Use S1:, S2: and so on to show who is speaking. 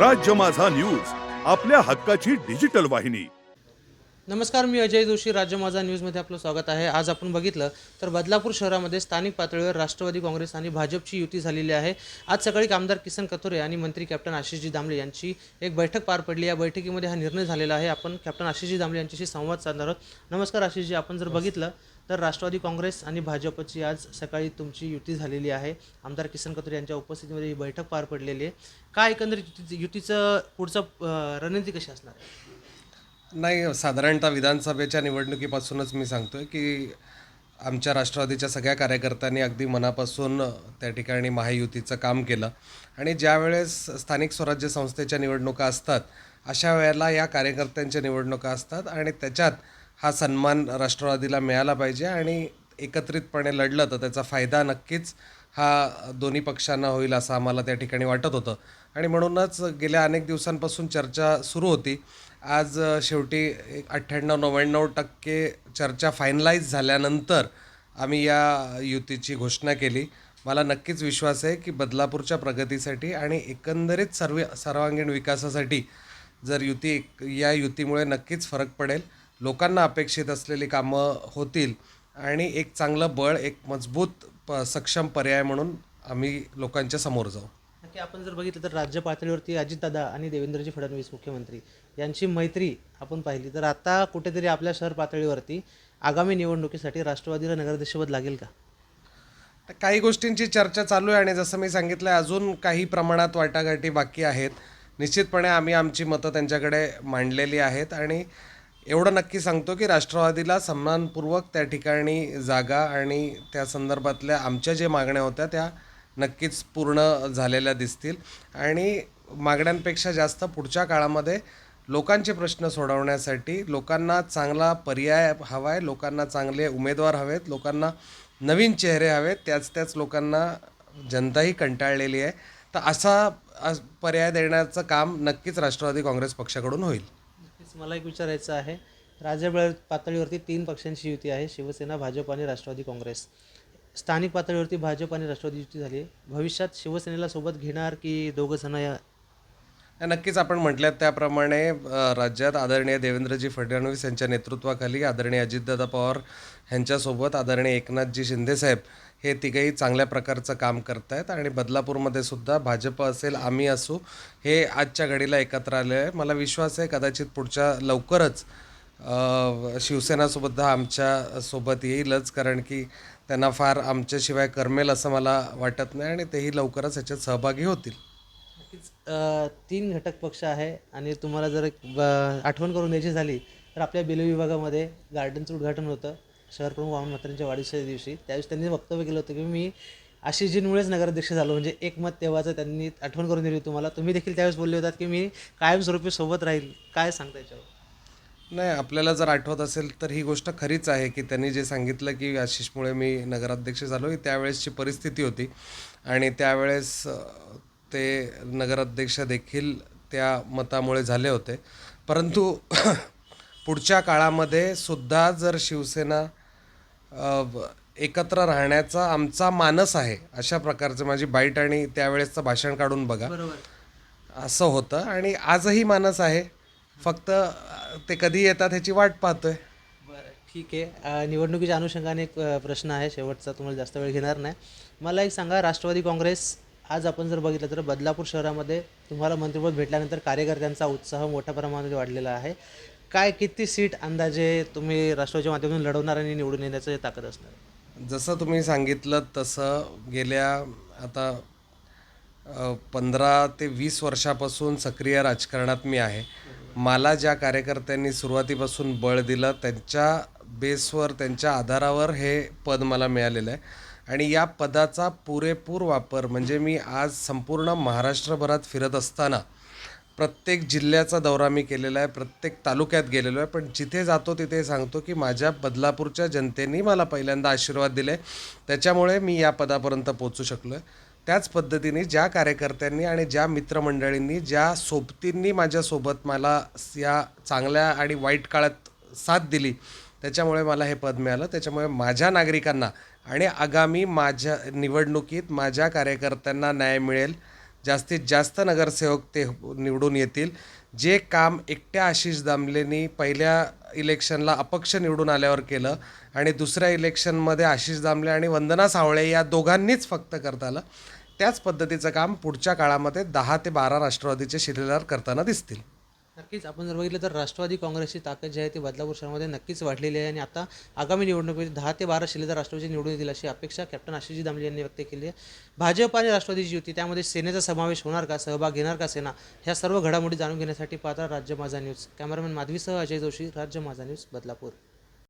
S1: राज्य माझा न्यूज आपल्या हक्काची डिजिटल वाहिनी.
S2: नमस्कार मी अजय जोशी राज्य माझा न्यूजमध्ये आपलं स्वागत आहे. आज आपण बघितलं तर बदलापूर शहरामध्ये स्थानिक पातळीवर राष्ट्रवादी काँग्रेस आणि भाजपची युती झालेली आहे. आज सकाळी आमदार किसन कथोरे आणि मंत्री कॅप्टन आशिषजी दामले यांची एक बैठक पार पडली. या बैठकीमध्ये हा निर्णय झालेला आहे. आपण कॅप्टन आशिषजी दामले यांच्याशी संवाद साधणार आहोत. नमस्कार आशिषजी आपण जर बघितलं तर राष्ट्रवादी काँग्रेस आणि भाजपची आज सकाळी तुमची युती झालेली आहे. आमदार किसन कथोरे यांच्या उपस्थितीमध्ये ही बैठक पार पडलेली आहे. काय एकंदरीत युतीचं पुढचं रणनीती कशी असणार? आहे
S3: नाही साधारणतः विधानसभेच्या निवडणुकीपासूनच मी सांगतोय की आमच्या राष्ट्रवादीच्या सगळ्या कार्यकर्त्यांनी अगदी मनापासून त्या ठिकाणी महायुतीचं काम केलं. आणि ज्यावेळेस स्थानिक स्वराज्य संस्थेच्या निवडणुका असतात अशा वेळेला या कार्यकर्त्यांच्या निवडणुका असतात आणि त्याच्यात हा सन्मान राष्ट्रवादीला मिळाला पाहिजे आणि एकत्रितपणे लढलं तर त्याचा फायदा नक्कीच हा दोन्ही पक्षांना होईल असं आम्हाला त्या ठिकाणी वाटत होतं. आणि म्हणूनच गेल्या अनेक दिवसांपासून चर्चा सुरू होती. आज शेवटी एक अठ्ठ्याण्णव नव्याण्णव टक्के चर्चा फायनलाईज झाल्यानंतर आम्ही या युतीची घोषणा केली. मला नक्कीच विश्वास आहे की बदलापूरच्या प्रगतीसाठी आणि एकंदरीत सर्व सर्वांगीण विकासासाठी जर युती या युतीमुळे नक्कीच फरक पडेल. लोकांना अपेक्षित असलेली कामं होतील आणि एक चांगलं बळ एक मजबूत प सक्षम पर्याय म्हणून आम्ही लोकांच्या समोर जाऊ.
S2: नक्की आपण जर बघितलं तर राज्य पातळीवरती अजितदादा आणि देवेंद्रजी फडणवीस मुख्यमंत्री. यांची मैत्री आपण पाहिली. तर आता कुठेतरी आपल्या शहर पातळीवरती आगामी निवडणुकीसाठी राष्ट्रवादीला नगराध्यक्षपद लागेल का?
S3: तर काही गोष्टींची चर्चा चालू आहे आणि जसं मी सांगितलं अजून काही प्रमाणात वाटाघाटी बाकी आहेत. निश्चितपणे आम्ही आमची मतं त्यांच्याकडे मांडलेली आहेत आणि एवढं नक्की सांगतो की राष्ट्रवादीला सन्मानपूर्वक त्या ठिकाणी जागा आणि त्या संदर्भातल्या आमच्या जे मागण्या होत्या त्या नक्कीच पूर्ण झालेल्या दिसतील. आणि मागण्यांपेक्षा जास्त पुढच्या काळामध्ये लोकांचे प्रश्न सोडवण्यासाठी लोकांना चांगला पर्याय हवा आहे लोकांना चांगले उमेदवार हवेत लोकांना नवीन चेहरे हवेत त्याच त्याच लोकांना जनताही कंटाळलेली आहे. तर असा पर्याय देण्याचं काम नक्कीच राष्ट्रवादी काँग्रेस पक्षाकडून होईल.
S2: नक्कीच मला एक विचारायचं आहे. राज्य पातळीवरती तीन पक्षांची युती आहे शिवसेना भाजप आणि राष्ट्रवादी काँग्रेस. स्थानिक पातळीवरती भाजप आणि राष्ट्रवादी युती झाली भविष्यात शिवसेनेला सोबत घेणार की दोघं जण या
S3: नक्कीच आपण म्हटल्यात त्याप्रमाणे राज्यात आदरणीय देवेंद्रजी फडणवीस यांच्या नेतृत्वाखाली आदरणीय अजितदादा पवार ह्यांच्यासोबत आदरणीय एकनाथजी शिंदेसाहेब हे तिघही चांगल्या प्रकारचं काम करत आहेत आणि बदलापूरमध्ये सुद्धा भाजप असेल आम्ही असू हे आजच्या घडीला एकत्र आले आहे. मला विश्वास आहे कदाचित पुढच्या लवकरच शिवसेनासुद्धा आमच्यासोबत येईलच कारण की त्यांना फार आमच्याशिवाय करमेल असं मला वाटत नाही आणि तेही लवकरच ह्याच्यात सहभागी होतील.
S2: नक्कीच तीन घटक पक्ष आहे आणि तुम्हाला जर एक आठवण करून द्यायची झाली तर आपल्या बेले विभागामध्ये गार्डनचं उद्घाटन होतं. शहर प्रमुख वामन म्हात्रेंच्या वाढीच्या दिवशी. त्यावेळेस त्यांनी वक्तव्य केलं होतं की मी आशिषजींमुळेच नगराध्यक्ष झालो. म्हणजे एक मत तेव्हाचं त्यांनी आठवण करून दिली तुम्हाला. तुम्ही देखील त्यावेळेस बोलले होतात की मी कायमस्वरूपी सोबत राहील. काय सांगता याच्यावर?
S3: नाही आपल्याला जर आठवत असेल तर ही गोष्ट खरीच आहे की त्यांनी जे सांगितलं की आशिषमुळे मी नगराध्यक्ष झालो ही त्यावेळेसची परिस्थिती होती. आणि त्यावेळेस ते नगराध्यक्ष देखील त्या मतामुळे झाले होते. परंतु पुढच्या काळामध्ये सुद्धा जर शिवसेना एकत्र राहण्याचा आमचा मानस आहे अशा प्रकारचं माझी बाईट आणि त्यावेळेसचं भाषण काढून बघा.
S2: बरोबर.
S3: असं होतं आणि आजही मानस आहे. फक्त ते कधी येतात ह्याची वाट पाहतोय.
S2: बरं ठीक आहे. निवडणुकीच्या अनुषंगाने एक प्रश्न आहे. शेवटचा तुम्हाला जास्त वेळ घेणार नाही. मला एक सांगा राष्ट्रवादी काँग्रेस आज आपण जर बघितलं तर बदलापूर शहरामध्ये तुम्हाला मंत्रिपद भेटल्यानंतर कार्यकर्त्यांचा उत्साह मोठ्या प्रमाणात वाढलेला आहे. काय किती सीट अंदाजे तुम्ही राष्ट्रवादीच्या माध्यमातून लढवणार आणि निवडून येण्याचं ताकद असणार?
S3: जसं तुम्ही सांगितलं तसं गेल्या आता पंधरा ते वीस वर्षापासून सक्रिय राजकारणात मी आहे. मला ज्या कार्यकर्त्यांनी सुरुवातीपासून बळ दिलं त्यांच्या बेसवर त्यांच्या आधारावर हे पद मला मिळालेलं आहे. आणि या पदाचा पुरेपूर वापर म्हणजे मी आज संपूर्ण महाराष्ट्रभरात फिरत असताना प्रत्येक जिल्ह्याचा दौरा मी केलेला आहे प्रत्येक तालुक्यात गेलेलो आहे पण जिथे जातो तिथे सांगतो की माझ्या बदलापूरच्या जनतेने मला पहिल्यांदा आशीर्वाद दिले त्याच्यामुळे मी या पदापर्यंत पोचू शकलो आहे त्याच पद्धतीने ज्या कार्यकर्त्यांनी आणि ज्या मित्रमंडळींनी ज्या सोबतींनी माझ्यासोबत मला या चांगल्या आणि वाईट काळात साथ दिली त्याच्यामुळे मला हे पद मिळालं. त्याच्यामुळे माझ्या नागरिकांना आणि आगामी माझ्या निवडणुकीत माझ्या कार्यकर्त्यांना न्याय मिळेल. जास्तीत जास्त नगरसेवक ते निवडून येतील. जे काम एकट्या आशिष दामलेंनी पहिल्या इलेक्शनला अपक्ष निवडून आल्यावर केलं आणि दुसऱ्या इलेक्शनमध्ये आशिष दामले आणि वंदना सावळे या दोघांनीच फक्त करता आलं त्याच पद्धतीचं काम पुढच्या काळामध्ये दहा ते बारा राष्ट्रवादीचे शिलेदार करताना दिसतील.
S2: नक्कीच. आपण जर बघितलं तर राष्ट्रवादी काँग्रेसची ताकद जी आहे ती बदलापूर शहरामध्ये नक्कीच वाढलेली आहे आणि आता आगामी निवडणुकीत दहा ते बारा शिलेदार राष्ट्रवादी निवडून येतील अशी अपेक्षा कॅप्टन आशिषजी दामले यांनी व्यक्त केली आहे. भाजप आणि राष्ट्रवादीची युती त्यामध्ये सेनेचा समावेश होणार का सहभाग घेणार का सेना ह्या सर्व घडामोडी जाणून घेण्यासाठी पाहता राज्य माझा न्यूज. कॅमेरामॅन माधवीसह अजय जोशी राज्य माझा न्यूज बदलापूर.